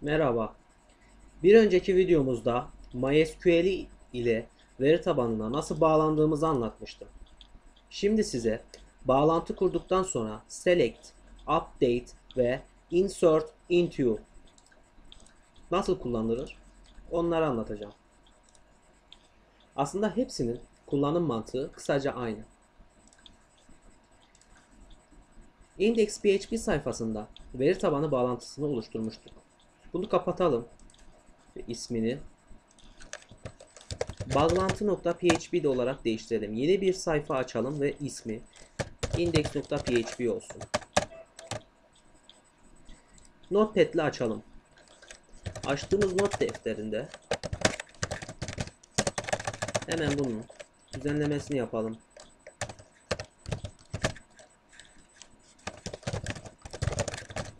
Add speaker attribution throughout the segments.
Speaker 1: Merhaba. Bir önceki videomuzda MySQL ile veri tabanına nasıl bağlandığımızı anlatmıştım. Şimdi size bağlantı kurduktan sonra select, update ve insert into nasıl kullanılır onları anlatacağım. Aslında hepsinin kullanım mantığı kısaca aynı. Index.php sayfasında veri tabanı bağlantısını oluşturmuştuk. Bunu kapatalım ismini bağlantı.php de olarak değiştirelim. Yeni bir sayfa açalım ve ismi index.php olsun. Notepad açalım. Açtığımız not defterinde hemen bunun düzenlemesini yapalım.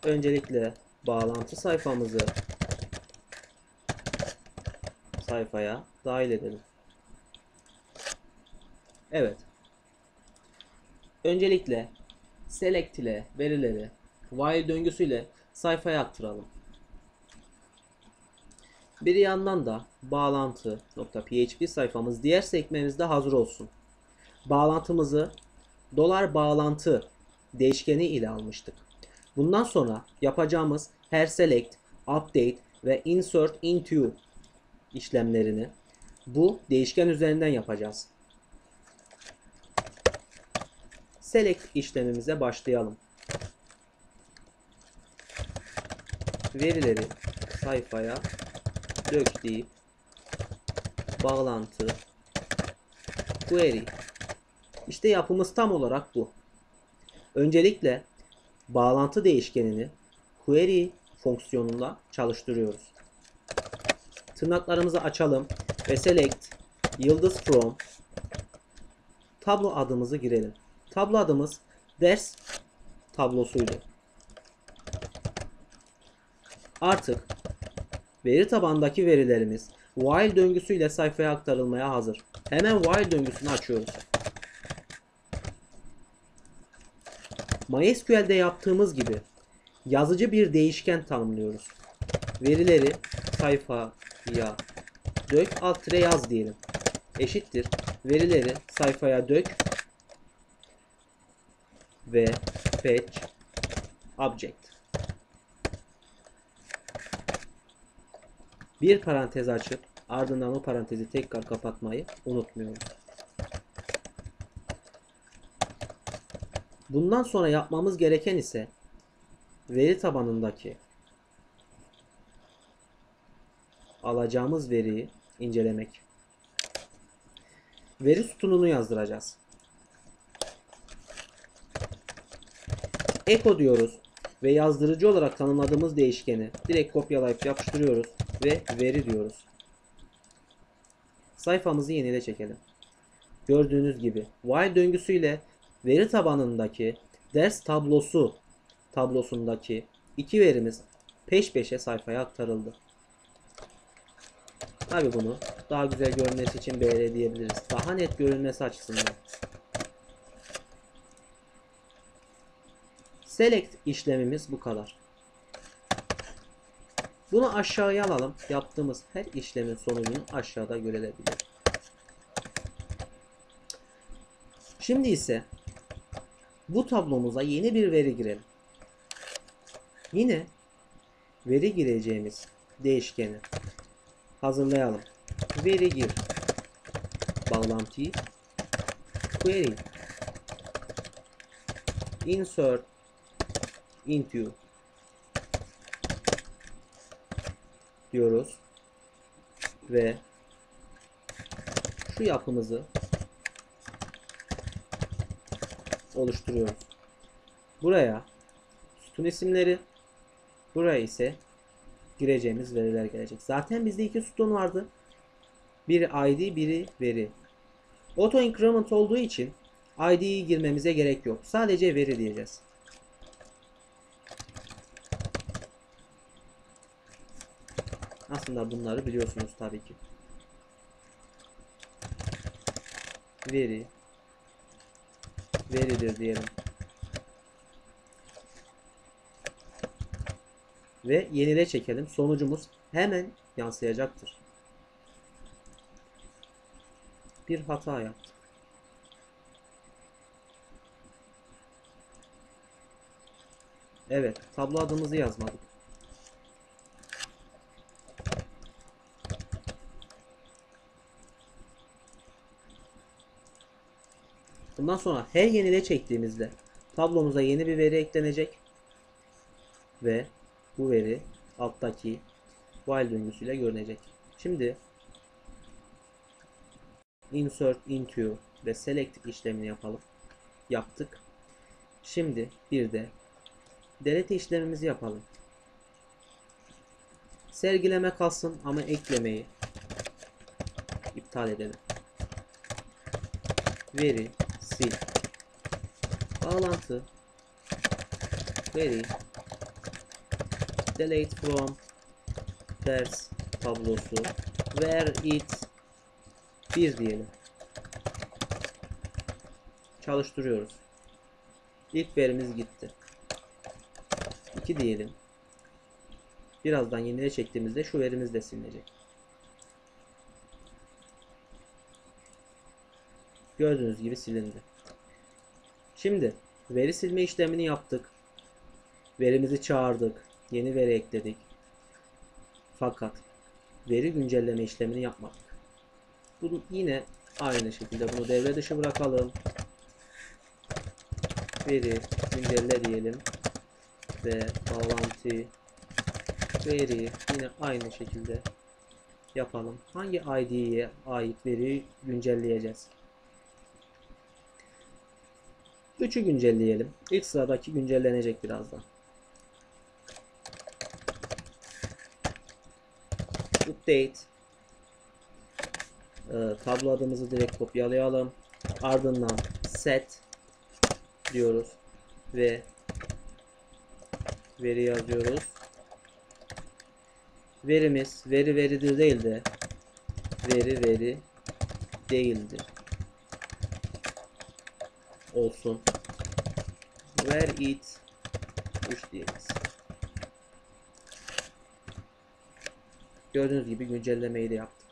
Speaker 1: Öncelikle bağlantı sayfamızı sayfaya dahil edelim. Evet. Öncelikle select ile verileri while döngüsüyle sayfaya aktaralım. Bir yandan da bağlantı.php sayfamız diğer sekmemizde hazır olsun. Bağlantımızı dolar bağlantı değişkeni ile almıştık. Bundan sonra yapacağımız her select, update ve insert into işlemlerini bu değişken üzerinden yapacağız. Select işlemimize başlayalım. Verileri sayfaya dök deyip bağlantı query işte yapımız tam olarak bu. Öncelikle bağlantı değişkenini query fonksiyonuyla çalıştırıyoruz. Tırnaklarımızı açalım ve select yıldız from tablo adımızı girelim. Tablo adımız ders tablosuydu. Artık veri tabandaki verilerimiz while döngüsüyle sayfaya aktarılmaya hazır. Hemen while döngüsünü açıyoruz. MySQL'de yaptığımız gibi yazıcı bir değişken tanımlıyoruz. Verileri sayfaya dök alt tire yaz diyelim. Eşittir. Verileri sayfaya dök ve fetch object. Bir parantez açıp ardından o parantezi tekrar kapatmayı unutmuyoruz. Bundan sonra yapmamız gereken ise veri tabanındaki alacağımız veriyi incelemek. Veri sütununu yazdıracağız. Echo diyoruz ve yazdırıcı olarak tanımladığımız değişkeni direkt kopyalayıp yapıştırıyoruz ve veri diyoruz. Sayfamızı yenile çekelim. Gördüğünüz gibi while döngüsüyle veri tabanındaki ders tablosu tablosundaki iki verimiz peş peşe sayfaya aktarıldı. Tabi bunu daha güzel görünmesi için BR diyebiliriz. Daha net görünmesi açısından. Select işlemimiz bu kadar. Bunu aşağıya alalım. Yaptığımız her işlemin sonucunu aşağıda görülebilir. Şimdi ise bu tablomuza yeni bir veri girelim. Yine veri gireceğimiz değişkeni hazırlayalım. Veri gir. Bağlantıyı query insert into diyoruz ve şu yapımızı oluşturuyoruz. Buraya sütun isimleri, buraya ise gireceğimiz veriler gelecek. Zaten bizde iki sütun vardı. Biri ID, biri veri. Auto increment olduğu için ID'yi girmemize gerek yok. Sadece veri diyeceğiz. Aslında bunları biliyorsunuz tabii ki. Veri veridir diyelim. ve yenile çekelim. Sonucumuz hemen yansıyacaktır. Bir hata yaptık. Evet, tablo adımızı yazmadık. Bundan sonra her yenile çektiğimizde tablomuza yeni bir veri eklenecek ve bu veri alttaki while döngüsüyle görünecek. Şimdi insert into ve select işlemini yapalım. Yaptık. Şimdi bir de delete işlemimizi yapalım. Sergileme kalsın ama eklemeyi iptal edelim. Veri sil. Bağlantı veri delete from ders tablosu where it 1 diyelim. Çalıştırıyoruz. İlk verimiz gitti. 2 diyelim. Birazdan yenile çektiğimizde şu verimiz de silinecek. Gördüğünüz gibi silindi. Şimdi veri silme işlemini yaptık. Verimizi çağırdık. Yeni veri ekledik. Fakat veri güncelleme işlemini yapmadık. Bunu yine aynı şekilde bunu devre dışı bırakalım. Veri güncelle diyelim. Ve bağlantı veri yine aynı şekilde yapalım. Hangi ID'ye ait veriyi güncelleyeceğiz? 3'ü güncelleyelim. İlk sıradaki güncellenecek birazdan. Update Ee, tablo adımızı direkt kopyalayalım. Ardından set diyoruz ve veri yazıyoruz. Verimiz veri veridir değil de veri veri değildir. Olsun. Where it 3 diyeceğiz. Gördüğünüz gibi güncellemeyi de yaptık.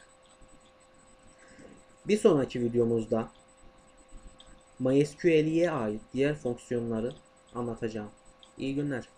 Speaker 1: Bir sonraki videomuzda MySQL'ye ait diğer fonksiyonları anlatacağım. İyi günler.